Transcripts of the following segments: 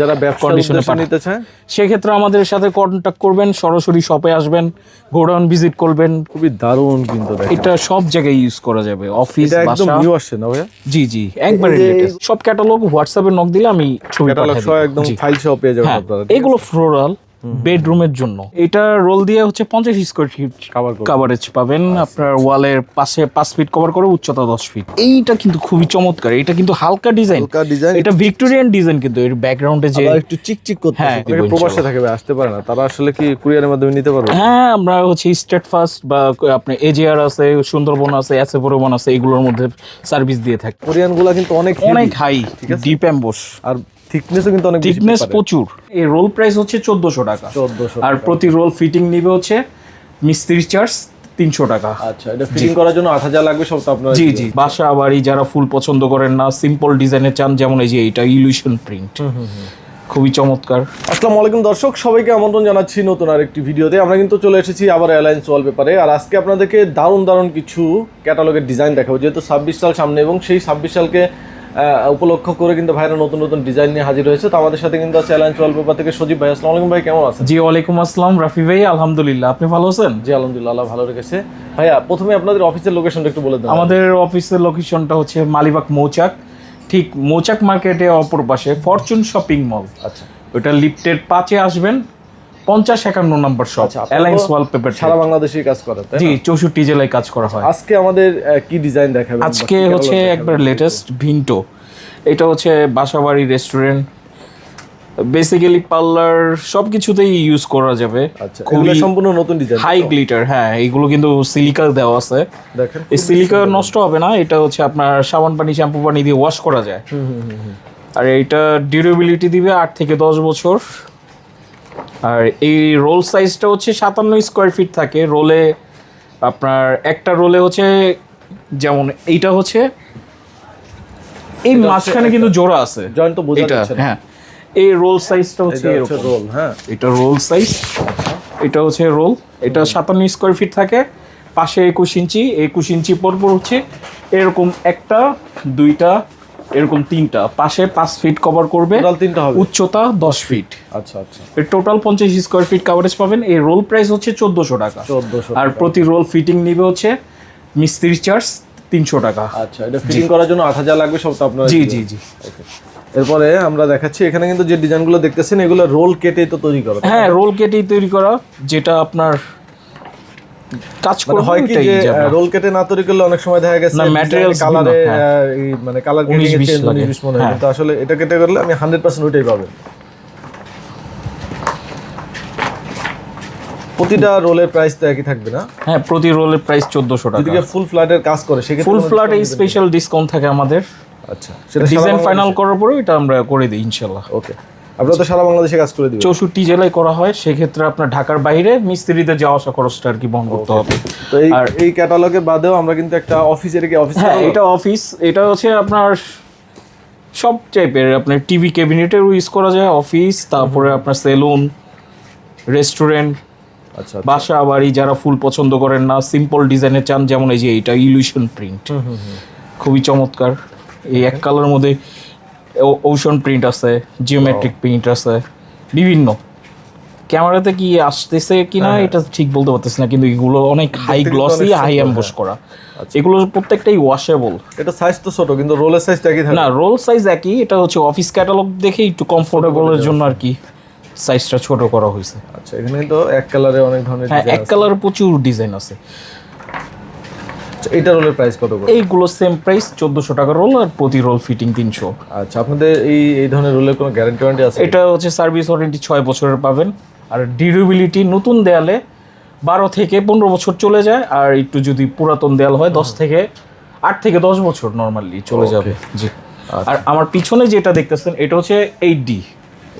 যারা ব্যাক পাঠায়। নিতে চায়? সেক্ষেত্রে আমাদের সাথে কন্ট্যাক্ট করবেন সরাসরি শপে আসবেন গোডাউন ভিজিট করবেন। খুবই দারুণ কিন্তু এটা সব জায়গায় ইউজ করা যাবে অফিস এটা একদম নিউ আসছে না ভাইয়া? জি জি একবার সব ক্যাটালগ হোয়াটসঅ্যাপে নক দিলে আমি ছবি ক্যাটালগ সব একদম ফাইল সহ পেয়ে যাবেন হ্যাঁ আপনারা এগুলো ফ্লোরাল বেডরুমের জন্য। এটা রোল দিয়ে হচ্ছে পঞ্চাশ স্কোয়ার ফিট কাভারেজ পাবেন। আপনার ওয়ালের পাশে পাঁচ ফিট কভার করে উচ্চতা দশ ফিট এইটা কিন্তু খুবই চমৎকার। এটা কিন্তু হালকা ডিজাইন ডিজাইন এটা ভিক্টোরিয়ান ডিজাইন কিন্তু। এর ব্যাকগ্রাউন্ডে যে একটু চিকচিক করতে হ্যাঁ, প্রবাসে থাকে ভাই, আসতে পারে না। তারা আসলে কি কুরিয়ারের মাধ্যমে নিতে পারবে? হ্যাঁ আমরা হচ্ছে স্টেট ফার্স্ট বা আপনি এজিআর আছে সুন্দরবন আছে এসে পরিবহন আছে এগুলোর মধ্যে সার্ভিস দিয়ে থাকে। কোরিয়ানগুলা কিন্তু অনেক অনেক হাই ডিপ অ্যাম্বোস আর থিকনেসও কিন্তু অনেক থিকনেস প্রচুর। এই রোল প্রাইস হচ্ছে চোদ্দশো টাকা। 1400 আর প্রতি রোল ফিটিং নিবে হচ্ছে মিস্ত্রি চার্জ তিনশো টাকা। আচ্ছা এটা ফিটিং করার জন্য আট হাজার লাগবে সব তো আপনারা জি জি। বাসা বাড়ি যারা ফুল পছন্দ করেন না সিম্পল ডিজাইনের চান যেমন এই যে এটা ইলুশন প্রিন্ট খুবই চমৎকার। আসসালামু আলাইকুম দর্শক সবাইকে আমন্ত্রণ জানাচ্ছি নতুন আরেকটি ভিডিওতে। আমরা কিন্তু চলে এসেছি আবার এয়ারলাইন্স ওয়ালপেপারে আর আজকে আপনাদেরকে দারুণ দারুণ কিছু ক্যাটালগের ডিজাইন দেখাবো। যেহেতু ছাব্বিশ সাল সামনে এবং সেই ছাব্বিশ সালকে উপলক্ষ করে কিন্তু ভাইরা নতুন নতুন ডিজাইন নিয়ে হাজির হয়েছে। তো আমাদের সাথে কিন্তু আছে এয়ারলাইন্স ওয়ালপেপার থেকে সজীব ভাই। আসসালামু আলাইকুম ভাই কেমন আছেন? জি ওয়ালাইকুম আসসালাম রাফি ভাই আলহামদুলিল্লাহ। আপনি ভালো আছেন? জি আলহামদুলিল্লাহ আল্লাহ ভালো রেখেছে। ভাইয়া প্রথমে আপনাদের অফিসের লোকেশনটা একটু বলে দেন। আমাদের অফিসের লোকেশনটা হচ্ছে মালিবাগ মৌচাক। ঠিক মৌচাক মার্কেটে অপর পাশে ফরচুন শপিং মল আচ্ছা। ওটা লিফটের পাঁচে আসবেন। পঞ্চাশ একান্ন নম্বর শপ অ্যালায়েন্স ওয়ালপেপার সারা বাংলাদেশে কাজ তাই জি চৌষট্টি জেলায় কাজ করা হয়। আজকে আমাদের কি ডিজাইন দেখাবেন বা আজকে হচ্ছে একবার লেটেস্ট ভিন্টো এটা হচ্ছে বাসাবাড়ি রেস্টুরেন্ট বেসিক্যালি পার্লার সব কিছুতেই ইউজ করা যাবে। আচ্ছা এগুলো সম্পূর্ণ নতুন ডিজাইন হাই গ্লিটার হ্যাঁ এগুলো কিন্তু সিলিকা দেওয়া আছে। দেখেন এই সিলিকা নষ্ট হবে না এটা হচ্ছে আপনার সাবান পানি শ্যাম্পু পানি দিয়ে ওয়াশ করা যায়। আর এইটা ডিউরেবিলিটি দিবে আট থেকে দশ বছর। আর এই রোল সাইজটা হচ্ছে সাতান্ন স্কোয়ার ফিট থাকে। রোলে আপনার একটা রোলে হচ্ছে যেমন এইটা হচ্ছে এই মাঝখানে কিন্তু জোড়া আছে। জয়েন্ট তো বোঝা যাচ্ছে হ্যাঁ। এই রোল সাইজটা হচ্ছে হচ্ছে এরকম। রোল হ্যাঁ। এটা রোল সাইজ এটা হচ্ছে রোল এটা সাতান্ন স্কোয়ার ফিট থাকে পাশে একুশ ইঞ্চি একুশ ইঞ্চি পরপর হচ্ছে এরকম একটা দুইটা এরকম তিনটা। পাশে পাঁচ ফিট কভার করবে। তিনটা হবে। উচ্চতা দশ ফিট আচ্ছা আচ্ছা। এর টোটাল পঞ্চাশ স্কোয়ার ফিট কাভারেজ পাবেন। এই রোল প্রাইস হচ্ছে চোদ্দোশো টাকা। চোদ্দশো আর প্রতি রোল ফিটিং নিবে হচ্ছে মিস্ত্রি চার্জ তিনশো টাকা। আচ্ছা এটা ফিটিং করার জন্য আট হাজার লাগবে সব তো আপনার জি জি জি. এরপরে আমরা দেখাচ্ছি এখানে কিন্তু যে ডিজাইনগুলো দেখতেছেন এগুলো রোল কেটে তো তৈরি করা। হ্যাঁ রোল কেটেই তৈরি করা যেটা আপনার কাজ মানে করে হয় কি যে রোল কেটে না তৈরি করলে অনেক সময় দেখা গেছে materials কালারে। মানে কালার 19 গ্রেডিং বিশ চেঞ্জ মনে হয়। হ্যাঁ। কিন্তু আসলে এটা কেটে করলে আমি হান্ড্রেড পার্সেন্ট ওইটাই পাবেন প্রতিটা রোলের প্রাইস তো একই থাকবে না? হ্যাঁ প্রতি রোলের প্রাইস চোদ্দশো টাকা। এদিকে ফুল ফ্ল্যাটের কাজ করে সেক্ষেত্রে ফুল ফ্ল্যাটে স্পেশাল ডিসকাউন্ট থাকে আমাদের। আচ্ছা সেটা ডিজাইন ফাইনাল করার পরে এটা আমরা করে দিই ইনশাল্লাহ। ওকে আপনারা তো সারা বাংলাদেশে কাজ করে দিবেন। চৌষট্টি জেলায় করা হয় সেক্ষেত্রে আপনার ঢাকার বাইরে মিস্ত্রিদের যাওয়া আসা খরচটা আর কি বহন করতে হবে। তো এই এই ক্যাটালগের বাদেও আমরা কিন্তু একটা অফিসের কি অফিস হ্যাঁ এটা অফিস এটা হচ্ছে আপনার সব টাইপের আপনার টিভি ক্যাবিনেটেরও ইউজ করা যায় অফিস তারপরে আপনার সেলুন রেস্টুরেন্ট আচ্ছা বাসা বাড়ি যারা ফুল পছন্দ করেন না সিম্পল ডিজাইনের চান যেমন এই যে এটা ইলুশন প্রিন্ট খুবই চমৎকার। এই এক কালার মধ্যে ওশন প্রিন্ট আছে জিওমেট্রিক প্রিন্ট আছে বিভিন্ন। ক্যামেরাতে কি আসতেছে কিনা এটা ঠিক বলতে পারতেছি না কিন্তু এগুলো অনেক হাই গ্লসি হাই অ্যাম্বোস করা এগুলো প্রত্যেকটাই ওয়াশেবল এটা সাইজ তো ছোট কিন্তু রোলের সাইজটা একই থাকে। না রোল সাইজ একই এটা হচ্ছে অফিস ক্যাটালগ দেখে একটু কমফোর্টেবলের জন্য আর কি সাইজটা ছোট করা হয়েছে। আচ্ছা এখানে কিন্তু এক কালারে অনেক ধরনের হ্যাঁ এক কালার প্রচুর ডিজাইন আছে। এটা রোলের প্রাইস কত করে? এইগুলো সেম প্রাইস চোদ্দশো টাকা রোল আর প্রতি রোল ফিটিং তিনশো। আচ্ছা আপনাদের এই এই ধরনের রোলের কোনো গ্যারান্টি ওয়ারেন্টি আছে? এটা হচ্ছে সার্ভিস ওয়ারেন্টি ছয় বছরের পাবেন। আর ডিউরেবিলিটি নতুন দেয়ালে বারো থেকে পনেরো বছর চলে যায় আর একটু যদি পুরাতন দেয়াল হয় দশ থেকে আট থেকে দশ বছর নর্মালি চলে যাবে। জি। আর আমার পিছনে যেটা দেখতেছেন এটা হচ্ছে এইট ডি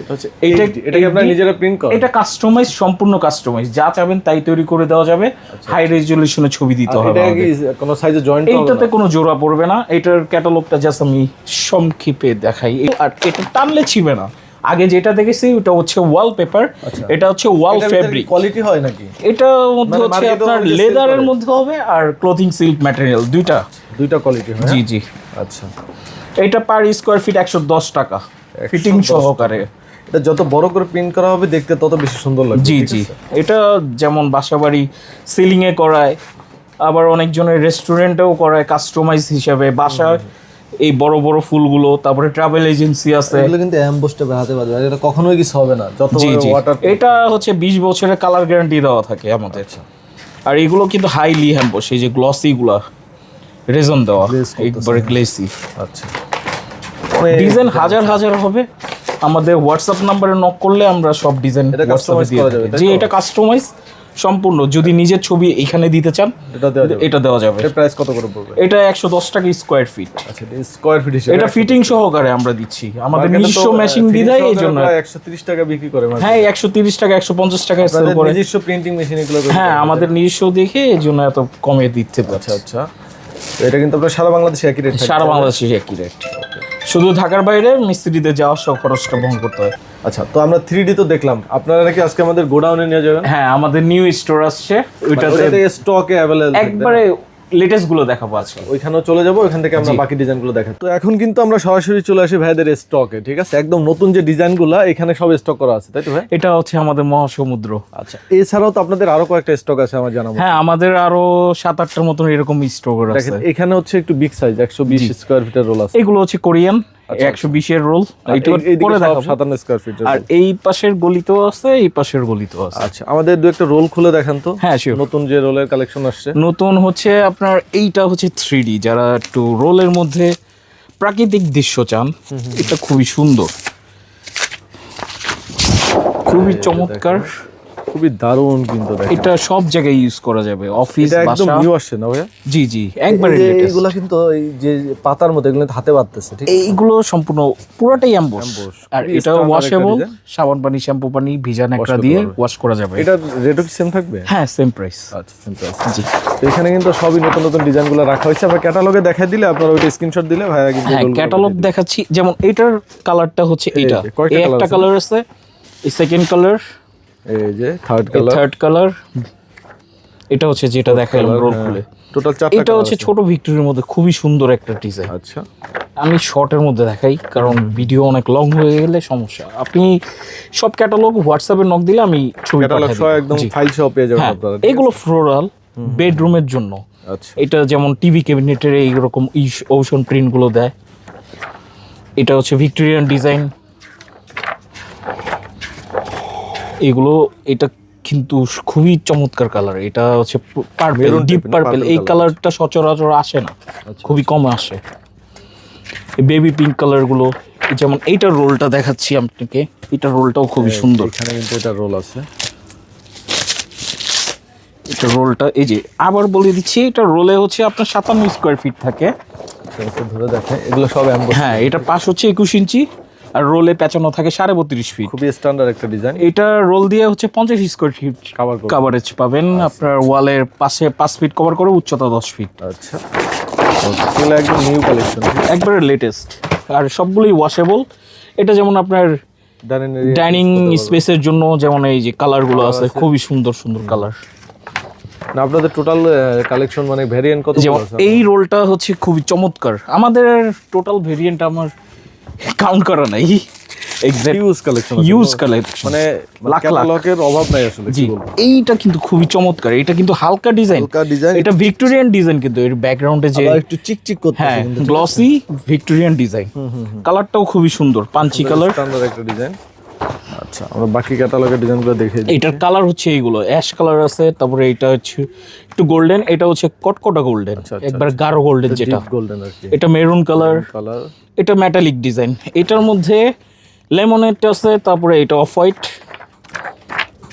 এটা হচ্ছে এইটা এটা কি আপনারা নিজেরা প্রিন্ট করেন? এটা কাস্টমাইজ সম্পূর্ণ কাস্টমাইজ যা চাবেন তাই তৈরি করে দেওয়া যাবে। হাই রেজলিউশনে ছবি দিতে হবে এটা কি কোনো সাইজে জয়েন্ট এইটাতে কোনো জোড়া পড়বে না। এটার ক্যাটালগটা জাস্ট আমি সংক্ষেপে দেখাই। আর এটা টানলে ছিবে না। আগে যেটা দেখেছি ওটা হচ্ছে ওয়াল পেপার এটা হচ্ছে ওয়াল ফেব্রিক কোয়ালিটি হয় নাকি? এটা মধ্যে মানে হচ্ছে আপনার লেদারের মধ্যে হবে আর ক্লোথিং সিল্ক ম্যাটেরিয়াল দুইটা। দুইটা কোয়ালিটি হয়? জি হ্যাঁ? জি। আচ্ছা। এটা পার স্কোয়ার ফিট একশো দশ টাকা। ফিটিং সহকারে। এটা যত বড় করে প্রিন্ট করা হবে দেখতে তত বেশি সুন্দর লাগবে জি জি। এটা যেমন বাসাবাড়ি সিলিংয়ে করায় আবার অনেকজনের রেস্টুরেন্টেও করায় কাস্টমাইজ হিসাবে। বাসায় এই বড় বড় ফুলগুলো তারপরে ট্রাভেল এজেন্সি আছে। এগুলো কিন্তু অ্যাম্বুসটা হাতে বাজবে আর এটা কখনোই কিছু হবে না। যত ওয়াটার এটা হচ্ছে বিশ বছরের কালার গ্যারান্টি দেওয়া থাকে আমাদের। আচ্ছা। আর এগুলো কিন্তু হাইলি হ্যাম্বো এই যে গ্লসি গুলা রেজন দেওয়া একবারে গ্লেসি আচ্ছা। ডিজাইন হাজার হাজার হবে। আমাদের হোয়াটসঅ্যাপ নাম্বারে নক করলে আমরা সব ডিজাইন জি এটা কাস্টমাইজ সম্পূর্ণ। যদি নিজের ছবি এখানে দিতে চান এটা দেওয়া যাবে। প্রাইস কত করে পড়বে? এটা একশো দশ টাকা স্কোয়ার ফিট আচ্ছা স্কোয়ার ফিট হিসেবে এটা ফিটিং সহকারে আমরা দিচ্ছি। আমাদের নিজস্ব মেশিন দিদাই এই জন্য প্রায় 130 টাকা বিক্রি করে হ্যাঁ একশো তিরিশ টাকা একশো পঞ্চাশ টাকা সেল করে। নিজস্ব প্রিন্টিং মেশিন এগুলো হ্যাঁ আমাদের নিজস্ব দেখে এই জন্য এত কমে দিতে আচ্ছা আচ্ছা। এটা কিন্তু আপনার সারা বাংলাদেশে একই রেট সারা বাংলাদেশে একই রেট শুধু ঢাকার বাইরে মিস্ত্রিতে যাওয়ার সব খরচটা বহন করতে হয়। আচ্ছা তো আমরা থ্রি তো দেখলাম। আপনারা নাকি আজকে আমাদের গোডাউনে নিয়ে যাবেন? হ্যাঁ আমাদের নিউ স্টোর আসছে। ওইটাতে স্টকে অ্যাভেলেবল একবারে লেটেস্টগুলো দেখাবো আজকে। ওইখানেও চলে যাব ওইখান থেকে আমরা বাকি ডিজাইনগুলো দেখাবো। তো এখন কিন্তু আমরা সরাসরি চলে আসি ভাইদের স্টকে ঠিক আছে? একদম নতুন যে ডিজাইনগুলো এখানে সব স্টক করা আছে তাই তো ভাই? এটা হচ্ছে আমাদের মহাসমুদ্র। আচ্ছা এছাড়াও তো আপনাদের আরও কয়েকটা স্টক আছে আমার জানা হ্যাঁ আমাদের আরও সাত আটটার মতন এরকম স্টক আছে। এখানে হচ্ছে একটু বিগ সাইজ একশো বিশ স্কোয়ার ফিটের রোল আছে। এগুলো হচ্ছে কোরিয়ান। একশো বিশের রোল সাতান্ন স্কোয়ার ফিটের আর এই পাশের গলিতেও আছে এই পাশের গলিতেও আছে। আচ্ছা আমাদের দু একটা রোল খুলে দেখান তো। হ্যাঁ নতুন যে রোলের কালেকশন আসছে। নতুন হচ্ছে আপনার এইটা হচ্ছে থ্রি যারা একটু রোলের মধ্যে প্রাকৃতিক দৃশ্য চান এটা খুবই সুন্দর। খুবই চমৎকার। খুবই দারুণ কিন্তু এটা সব জায়গায় ইউজ করা যাবে অফিস এটা একদম নিউ আসছে না ভাইয়া? জি জি একবারে এইগুলা কিন্তু এই যে পাতার মধ্যে এগুলো হাতে বাঁধতেছে ঠিক এইগুলো সম্পূর্ণ পুরোটাই অ্যাম্বোস। আর এটা ওয়াশেবল সাবান পানি শ্যাম্পু পানি ভিজা ন্যাকড়া দিয়ে ওয়াশ করা যাবে। এটা রেটও কি সেম থাকবে? হ্যাঁ সেম প্রাইস আচ্ছা সেম প্রাইস জি। তো এখানে কিন্তু সবই নতুন নতুন ডিজাইনগুলো রাখা হয়েছে। আবার ক্যাটালগে দেখাই দিলে আপনারা ওইটা স্ক্রিনশট দিলে ভাইয়া কিন্তু হ্যাঁ ক্যাটালগ দেখাচ্ছি। যেমন এটার কালারটা হচ্ছে এটা। একটা কালার আছে? Second colour. এই যে থার্ড কালার থার্ড কালার এটা হচ্ছে যেটা দেখালাম রোল খুলে টোটাল চারটা এটা হচ্ছে ছোট ভিক্টরির মধ্যে খুবই সুন্দর একটা ডিজাইন আচ্ছা। আমি শর্টের মধ্যে দেখাই কারণ ভিডিও অনেক লং হয়ে গেলে সমস্যা। আপনি সব ক্যাটালগ হোয়াটসঅ্যাপে নক দিলে আমি ছবি ক্যাটালগ সহ। একদম ফাইল সহ পেয়ে যাবেন হ্যাঁ আপনারা এগুলো ফ্লোরাল বেডরুমের জন্য। আচ্ছা। এটা যেমন টিভি ক্যাবিনেটের এইরকম ওশন প্রিন্টগুলো দেয়। এটা হচ্ছে ভিক্টোরিয়ান ডিজাইন এগুলো এটা কিন্তু খুবই চমৎকার কালার এটা হচ্ছে পার্পেল ডিপ পার্পেল এই কালারটা সচরাচর আসে না আচ্ছা। খুবই কম আসে। বেবি পিঙ্ক কালারগুলো যেমন এইটার রোলটা দেখাচ্ছি আপনাকে এইটার রোলটাও খুবই সুন্দর। এখানে কিন্তু এটা রোল আছে। এটা রোলটা এই যে আবার বলে দিচ্ছি এটা রোলে হচ্ছে আপনার সাতান্ন স্কোয়ার ফিট থাকে। সেটা ধরে দেখে এগুলো সব হ্যাঁ এটা পাশ হচ্ছে একুশ ইঞ্চি। আর রোলে পেঁচানো থাকে সাড়ে বত্রিশ ফিট খুবই স্ট্যান্ডার্ড একটা ডিজাইন এটা রোল দিয়ে হচ্ছে পঞ্চাশ স্কোয়ার ফিট কাভার কাভারেজ পাবেন। আপনার ওয়ালের পাশে পাঁচ ফিট কভার করে উচ্চতা দশ ফিট আচ্ছা। একদম নিউ কালেকশন একবারে লেটেস্ট আর সবগুলোই ওয়াশেবল এটা যেমন আপনার ডাইনিং স্পেসের জন্য যেমন এই যে কালারগুলো আছে খুবই সুন্দর সুন্দর কালার না আপনাদের টোটাল কালেকশন মানে ভ্যারিয়েন্ট কত যেমন এই রোলটা হচ্ছে খুবই চমৎকার। আমাদের টোটাল ভেরিয়েন্ট আমার কাউন্ট করা নাই এক্সাক্ট কালেকশন ইউজ কালেকশন মানে লাখ। অভাব নাই আসলে জি। এইটা কিন্তু খুবই চমৎকার। এটা কিন্তু হালকা ডিজাইন। হালকা ডিজাইন। এটা ভিক্টোরিয়ান ডিজাইন কিন্তু। এর ব্যাকগ্রাউন্ডে যে একটু চিকচিক করতে হ্যাঁ গ্লসি ভিক্টোরিয়ান ডিজাইন কালারটাও খুবই সুন্দর পাঞ্চি কালার একটা ডিজাইন আচ্ছা আমরা বাকি ক্যাটালগের ডিজাইনগুলো দেখে। এটার কালার হচ্ছে এইগুলো অ্যাশ কালার আছে তারপরে এটা হচ্ছে একটু গোল্ডেন এটা হচ্ছে কটকটা গোল্ডেন আচ্ছা, একবার গাঢ় গোল্ডেন যেটা। গোল্ডেন আর কি। এটা মেরুন কালার কালার এটা মেটালিক ডিজাইন এটার মধ্যে লেমনেট আছে তারপরে এটা অফ হোয়াইট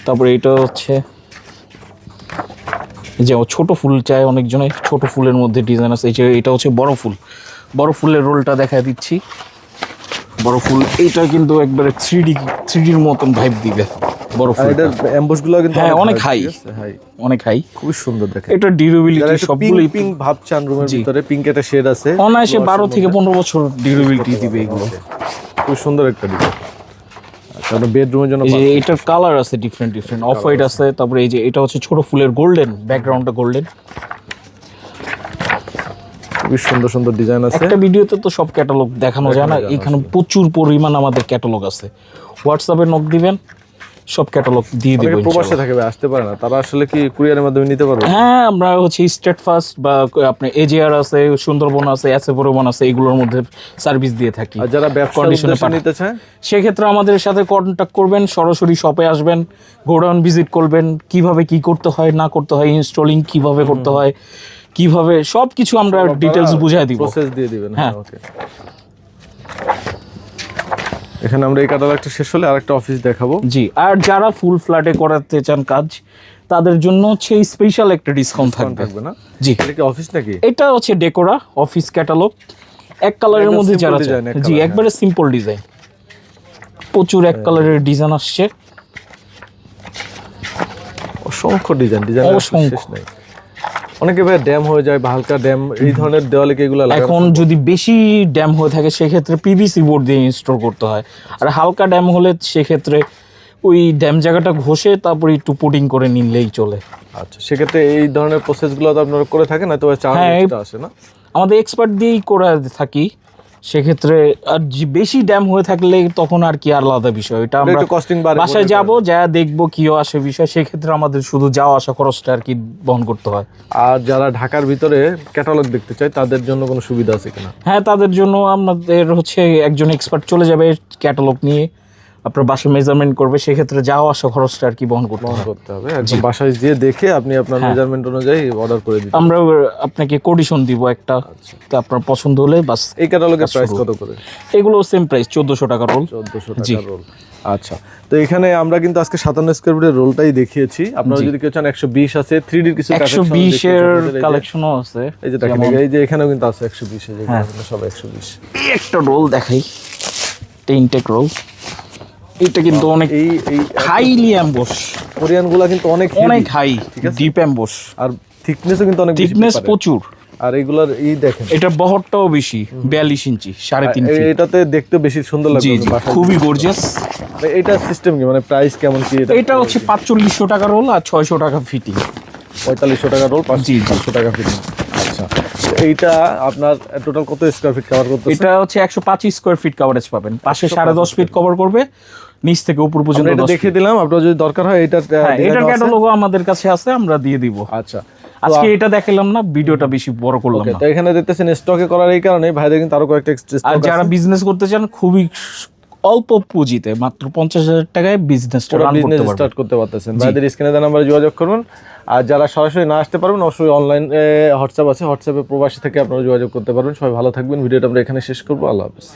তারপরে এটা হচ্ছে যে ছোট ফুল চায় অনেকজনে ছোট ফুলের মধ্যে ডিজাইন আছে এই যে এটা হচ্ছে বড় ফুল। বড় ফুলের রোলটা দেখা দিচ্ছি। বড় ফুল এইটা কিন্তু একবারে থ্রি ডি থ্রি ডির মতন ভাইব দিবে বড় ফুল এটার অ্যাম্বুশগুলো কিন্তু হ্যাঁ, অনেক। হাই অনেক হাই খুবই সুন্দর দেখে এটা ডিউরেবিলিটি পিঙ্ক সবগুলোই পিঙ্ক ভাবচান রুমের ভিতরে পিঙ্ক একটা শেড আছে অনায়াসে বারো থেকে পনেরো বছর ডিউরেবিলিটি দিবে এগুলো। খুব সুন্দর একটা ডিজাইন আচ্ছা বেডরুমের জন্য এই এটার কালার আছে ডিফারেন্ট ডিফারেন্ট অফ হোয়াইট আছে। তারপরে এই যে এটা হচ্ছে ছোট ফুলের গোল্ডেন ব্যাকগ্রাউন্ডটা গোল্ডেন খুবই সুন্দর সুন্দর ডিজাইন আছে। একটা ভিডিওতে তো সব ক্যাটালগ দেখানো যায় না এখানে প্রচুর পরিমাণ আমাদের ক্যাটালগ আছে। হোয়াটসঅ্যাপে নক দিবেন সব ক্যাটালগ দিয়ে দিব প্রবাসে থাকে আসতে পারে না। তারা আসলে কি কুরিয়ারের মাধ্যমে নিতে পারবে? হ্যাঁ আমরা হচ্ছে স্টেট ফার্স্ট বা আপনার এজিআর আছে সুন্দরবন আছে এসে পরিবহন আছে এগুলোর মধ্যে সার্ভিস দিয়ে থাকি। আর যারা উদ্দেশ্যে পাঠায়। নিতে চায়? সেক্ষেত্রে আমাদের সাথে কন্ট্যাক্ট করবেন সরাসরি শপে আসবেন গোডাউন ভিজিট করবেন কীভাবে কি করতে হয় না করতে হয় ইনস্টলিং কীভাবে করতে হয়। কীভাবে সব কিছু আমরা ডিটেলস বুঝাই দিব। প্রসেস দিয়ে দিবেন। হ্যাঁ। হ্যাঁ ওকে এখানে আমরা এই ক্যাটালগটা শেষ হলে আরেকটা অফিস দেখাবো। জি আর যারা ফুল ফ্ল্যাটে করাতে চান কাজ তাদের জন্য হচ্ছে স্পেশাল একটা ডিসকাউন্ট থাকবে। থাকবে না? জি। এটা কি অফিস নাকি? এটা হচ্ছে ডেকোরা অফিস ক্যাটালগ এক কালারের মধ্যে যারা জি একবারে সিম্পল ডিজাইন প্রচুর এক কালারের ডিজাইন আসছে। অসংখ্য ডিজাইন ডিজাইন অসংখ্য। শেষ নাই। অনেকে ভাই ড্যাম হয়ে যায় হালকা ড্যাম এই ধরনের দেওয়ালে এগুলো এখন যদি বেশি ড্যাম হয়ে থাকে সেক্ষেত্রে পিভিসি বোর্ড দিয়ে ইনস্টল করতে হয়। আর হালকা ড্যাম হলে সেক্ষেত্রে ওই ড্যাম জায়গাটা ঘষে তারপরে একটু পুটিং করে নিলেই চলে। আচ্ছা সেক্ষেত্রে এই ধরনের প্রসেসগুলো তো আপনারা করে থাকেন না তো চার্জ আসে না। আমাদের এক্সপার্ট দিয়েই করে থাকি। সেক্ষেত্রে আর যে বেশি ড্যাম হয়ে থাকলে তখন আর কি আর আলাদা বিষয়। এটা আমরা কস্টিং বাসায় যাব যা দেখব কি আসে বিষয় সেক্ষেত্রে আমাদের শুধু যাওয়া আসা খরচটা আর কি বহন করতে হয়। আর যারা ঢাকার ভিতরে ক্যাটালগ দেখতে চায় তাদের জন্য কোনো সুবিধা আছে কিনা? হ্যাঁ তাদের জন্য আমাদের হচ্ছে একজন এক্সপার্ট চলে যাবে ক্যাটালগ নিয়ে। আপনার বাসা মেজারমেন্ট করবে সেক্ষেত্রে যাওয়া আসা খরচটা আর কি বহন করতে বহন করতে হবে। একদম বাসায় গিয়ে দেখে আপনি আপনার হ্যাঁ। মেজারমেন্ট অনুযায়ী অর্ডার করে দিবেন আমরা আপনাকে কোডিশন দিব একটা। আচ্ছা। তো আপনার পছন্দ হলে বাস এই ক্যাটালগের প্রাইস কত করে? এগুলো সেম প্রাইস চোদ্দোশো টাকা রোল চোদ্দশো। টাকা রোল আচ্ছা। তো এখানে আমরা কিন্তু আজকে সাতান্ন স্কোয়ার ফিটের রোলটাই দেখিয়েছি। আপনারা যদি কেউ চান একশো বিশ আছে থ্রি ডির কিছু একশো বিশের কালেকশনও আছে। এই যে দেখেন এই যে এখানেও কিন্তু আছে একশো বিশ এই যে হ্যাঁ। সব একশো বিশ। এই একটা রোল দেখাই। টেক রোল এটা কিন্তু অনেক এই এই হাইলি অ্যাম্বোস কোরিয়ানগুলা কিন্তু অনেক অনেক হাই ডিপ অ্যাম্বোস আর থিকনেসও কিন্তু অনেক থিকনেস প্রচুর। আর এইগুলার এই দেখেন। এটার বহরটাও বেশি বিয়াল্লিশ ইঞ্চি সাড়ে তিন এটাতে দেখতে বেশি সুন্দর লাগবে খুবই গর্জিয়াস এটা সিস্টেম কি? মানে প্রাইস কেমন কি? এটা এটা হচ্ছে পাঁচচল্লিশশো টাকা রোল আর ছয়শো টাকা ফিটিং পঁয়তাল্লিশশো টাকা রোল। পাঁচশো টাকা ফিট এইটা আপনার টোটাল কত স্কোয়ার ফিট কভার করতে এটা হচ্ছে একশো পাঁচ স্কোয়ার ফিট কভারেজ পাবেন। পাশে সাড়ে দশ ফিট কভার করবে নিচ থেকে উপর পর্যন্ত এটা দেখিয়ে দিলাম আপনার যদি দরকার হয় এটা হ্যাঁ এটার ক্যাটালগও আমাদের কাছে আছে আমরা দিয়ে দিব। আচ্ছা আজকে এটা দেখালাম না ভিডিওটা বেশি বড় করলাম না। তো এখানে দেখতেছেন স্টকে করার এই কারণে ভাইদের কিন্তু আরও কয়েকটা যারা বিজনেস করতে চান খুবই অল্প পুঁজিতে মাত্র পঞ্চাশ হাজার টাকায় বিজনেস বিজনেস স্টার্ট করতে পারতেছেন। ভাইদের স্ক্রিনে দেওয়া নাম্বারে যোগাযোগ করুন। আর যারা সরাসরি না আসতে পারবেন অবশ্যই অনলাইন হোয়াটসঅ্যাপ আছে। হোয়াটসঅ্যাপে প্রবাসী থেকে আপনারা যোগাযোগ করতে পারবেন। সবাই ভালো থাকবেন। ভিডিওটা আমরা এখানে শেষ করব। আল্লাহ হাফিজ।